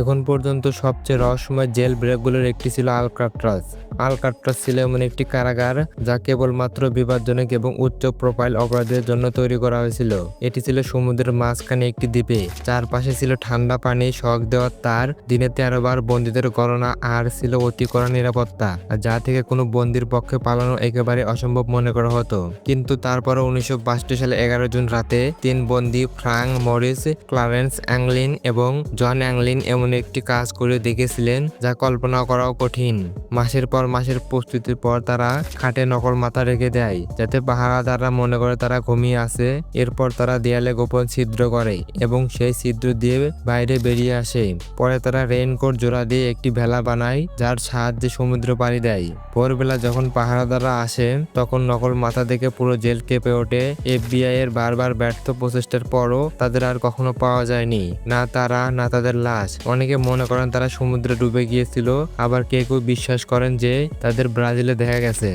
এখন পর্যন্ত সবচেয়ে রহস্যময় জেল ব্রেকগুলোর একটি ছিল আলকাট্রাস। আলকাট্রাস ছিল এমন একটি কারাগার যা কেবলমাত্র বিপজ্জনক এবং উচ্চ প্রোফাইল অপরাধের জন্য তৈরি করা হয়েছিল। এটি ছিল সমুদ্রের মাঝখানে একটি দ্বীপে। চারপাশে ছিল ঠান্ডা পানি, শক দেওয়ার তার, দিনে তেরো বার বন্দীদের গণনা আর ছিল অতি কড়া নিরাপত্তা, যা থেকে কোনো বন্দির পক্ষে পালানো একেবারে অসম্ভব মনে করা হতো। কিন্তু তারপরে উনিশশো সালে এগারো জুন রাতে তিন বন্দী ফ্রাঙ্ক মরিস, ক্লারেন্স অ্যাংলিন এবং জন অ্যাংলিন এমন একটি কাজ করে দেখেছিলেন যা কল্পনা করাও কঠিন। মাসের পর মাসের প্রস্তুতির পর তারা খাটে নকল মাথা রেখে দেয়, যাতে পাহারাদাররা মনে করে তারা ঘুমিয়ে আছে। এরপর তারা দেয়ালে গোপন ছিদ্র করে এবং সেই ছিদ্র দিয়ে বাইরে বেরিয়ে আসে। পরে তারা রেইনকোট জোড়া দিয়ে একটি ভেলা বানায়, যার সাহায্যে সমুদ্র পাড়ি দেয়। ভোরবেলা যখন পাহারাদাররা আসে, তখন নকল মাথা দেখে পুরো জেল কেঁপে ওঠে। এফবিআই এর বারবার ব্যর্থ প্রচেষ্টার পরও তাদের আর কখনো পাওয়া যায়নি। না তারা, না তাদের লাশ। অনেকে মনে করেন তারা সমুদ্রে ডুবে গিয়েছিল। আবার কেউ কেউ বিশ্বাস করেন যে তাদের ব্রাজিলে দেখা গেছে।